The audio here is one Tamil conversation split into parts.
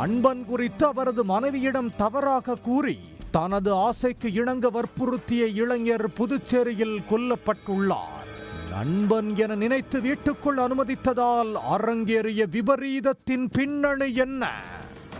அன்பன் குறித்து அவரது மனைவியிடம் தவறாக கூறி தனது ஆசைக்கு இணங்க வற்புறுத்திய இளைஞர் புதுச்சேரியில் கொல்லப்பட்டுள்ளார். நண்பன் என நினைத்து வீட்டுக்குள் அனுமதித்ததால் அரங்கேறிய விபரீதத்தின் பின்னணி என்ன?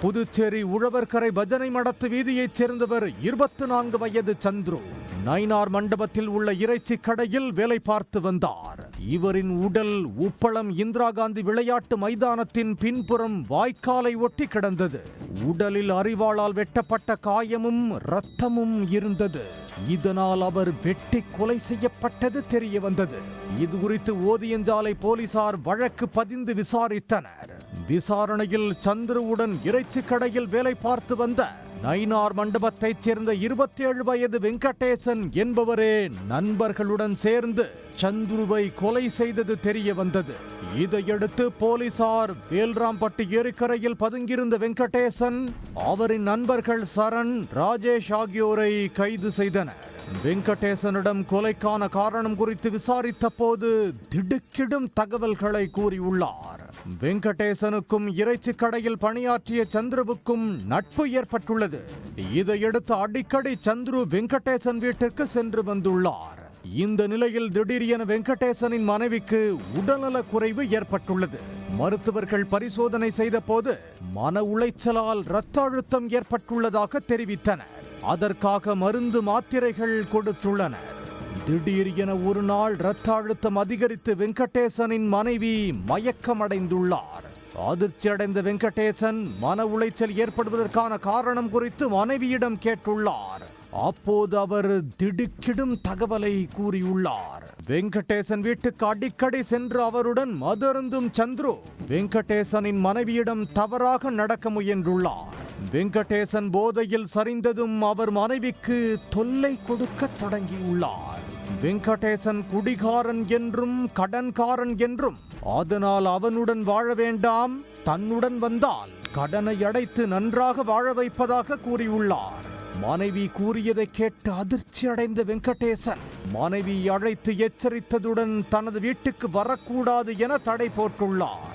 புதுச்சேரி உழவர்கரை பஜனை மடத்து வீதியைச் சேர்ந்தவர் இருபத்தி நான்கு வயது சந்துரு. நைனார் மண்டபத்தில் உள்ள இறைச்சி கடையில் வேலை பார்த்து வந்தார். இவரின் உடல் உப்பளம் இந்திரா காந்தி விளையாட்டு மைதானத்தின் பின்புறம் வாய்க்காலை ஒட்டி கிடந்தது. உடலில் அறிவாளால் வெட்டப்பட்ட காயமும் இரத்தமும் இருந்தது. இதனால் அவர் வெட்டி கொலை செய்யப்பட்டது தெரிய வந்தது. இது குறித்து ஓதியஞ்சாலை போலீசார் வழக்கு பதிந்து விசாரித்தனர். விசாரணையில் சந்துருவுடன் இறைச்சி கடையில் வேலை பார்த்து வந்த நைனார் மண்டபத்தைச் சேர்ந்த இருபத்தி ஏழு வயது வெங்கடேசன் என்பவரே நண்பர்களுடன் சேர்ந்து சந்துருவை கொலை செய்தது தெரிய வந்தது. இதையடுத்து போலீசார் வேல்ராம்பட்டு ஏரிக்கரையில் பதுங்கியிருந்த வெங்கடேசன் அவரின் நண்பர்கள் சரண் ராஜேஷ் ஆகியோரை கைது செய்தனர். வெங்கடேசனிடம் கொலைக்கான காரணம் குறித்து விசாரித்த போது திடுக்கிடும் தகவல்களை கூறியுள்ளார். வெங்கடேசனுக்கும் இறைச்சி கடையில் பணியாற்றிய சந்துருவுக்கும் நட்பு ஏற்பட்டுள்ளது. இதையடுத்து அடிக்கடி சந்துரு வெங்கடேசன் வீட்டிற்கு சென்று வந்துள்ளார். இந்த நிலையில் திடீரென வெங்கடேசனின் மனைவிக்கு உடல்நலக் குறைவு ஏற்பட்டுள்ளது. மருத்துவர்கள் பரிசோதனை செய்த போது மன உளைச்சலால் இரத்த அழுத்தம் ஏற்பட்டுள்ளதாக தெரிவித்தனர். அதற்காக மருந்து மாத்திரைகள் கொடுத்துள்ளனர். திடீர் என ஒரு நாள் இரத்த அழுத்தம் அதிகரித்து வெங்கடேசனின் மனைவி மயக்கமடைந்துள்ளார். அதிர்ச்சி அடைந்த வெங்கடேசன் மன உளைச்சல் ஏற்படுவதற்கான காரணம் குறித்து மனைவியிடம் கேட்டுள்ளார். அப்போது அவர் திடுக்கிடும் தகவலை கூறியுள்ளார். வெங்கடேசன் வீட்டுக்கு அடிக்கடி சென்று அவருடன் மதருந்தும் சந்துரு. வெங்கடேசனின் மனைவியிடம் தவறாக நடக்க முயன்றுள்ளார். வெங்கடேசன் போதையில் சரிந்ததும் அவர் மனைவிக்கு தொல்லை கொடுக்க தொடங்கியுள்ளார். வெங்கடேசன் குடிகாரன் என்றும் கடன்காரன் என்றும் அதனால் அவனுடன் வாழ வேண்டாம் தன்னுடன் வந்தால் கடனை அடைத்து நன்றாக வாழ வைப்பதாக கூறியுள்ளார். மனைவி கூறியதை கேட்டு அதிர்ச்சி அடைந்த வெங்கடேசன் மனைவி அழைத்து எச்சரித்ததுடன் தனது வீட்டுக்கு வரக்கூடாது என தடை போட்டுள்ளார்.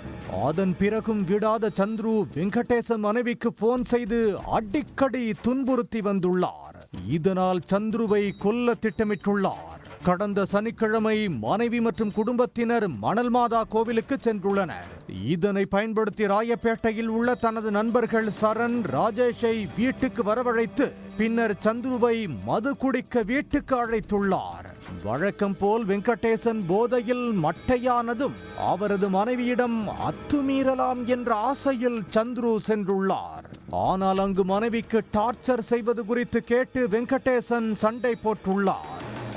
அதன் பிறகும் விடாத சந்துரு வெங்கடேசன் மனைவிக்கு போன் செய்து அடிக்கடி துன்புறுத்தி வந்துள்ளார். இதனால் சந்துருவை கொல்ல திட்டமிட்டுள்ளார். கடந்த சனிக்கிழமை மனைவி மற்றும் குடும்பத்தினர் மணல் மாதா கோவிலுக்கு சென்றுள்ளனர். இதனை பயன்படுத்தி ராயப்பேட்டையில் உள்ள தனது நண்பர்கள் சரண் ராஜேஷை வீட்டுக்கு வரவழைத்து பின்னர் சந்துருவை மது குடிக்க வீட்டுக்கு அழைத்துள்ளார். வழக்கம் போல் வெங்கடேசன் போதையில் மட்டையானதும் அவரது மனைவியிடம் அத்துமீறலாம் என்ற ஆசையில் சந்துரு சென்றுள்ளார். ஆனால் அங்கு மனைவிக்கு டார்ச்சர் செய்வது குறித்து கேட்டு வெங்கடேசன் சண்டை போட்டுள்ளார்.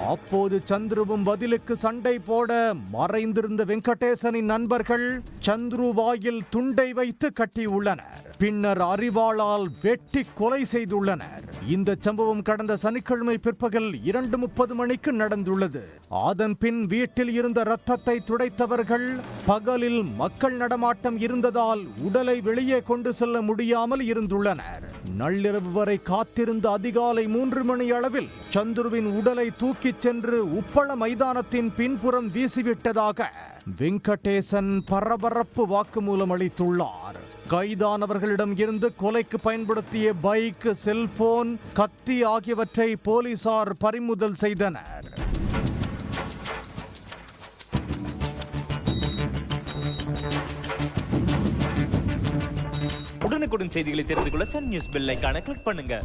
அப்போது சந்துருவும் பதிலுக்கு சண்டை போட மறைந்திருந்த வெங்கடேசனின் நண்பர்கள் சந்துரு வாயில் துண்டை வைத்து கட்டியுள்ளனர். பின்னர் அறிவாளால் வெட்டி கொலை செய்துள்ளனர். இந்த சம்பவம் கடந்த சனிக்கிழமை பிற்பகல் இரண்டு முப்பது மணிக்கு நடந்துள்ளது. அதன் பின் வீட்டில் இருந்த ரத்தத்தை துடைத்தவர்கள் பகலில் மக்கள் நடமாட்டம் இருந்ததால் உடலை வெளியே கொண்டு செல்ல முடியாமல் இருந்துள்ளனர். நள்ளிரவு வரை காத்திருந்த அதிகாலை மூன்று மணி அளவில் சந்துருவின் உடலை தூக்கிச் சென்று உப்பள மைதானத்தின் பின்புறம் வீசிவிட்டதாக வெங்கடேசன் பரபரப்பு வாக்குமூலம் அளித்துள்ளார். கைதானவர்களிடம் இருந்து கொலைக்கு பயன்படுத்திய பைக் செல்போன் கத்தி ஆகியவற்றை போலீசார் பறிமுதல் செய்தனர். உடனுக்குடன் செய்திகளை தெரிந்து கொள்ள சன் நியூஸ் பெல் கிளிக் பண்ணுங்க.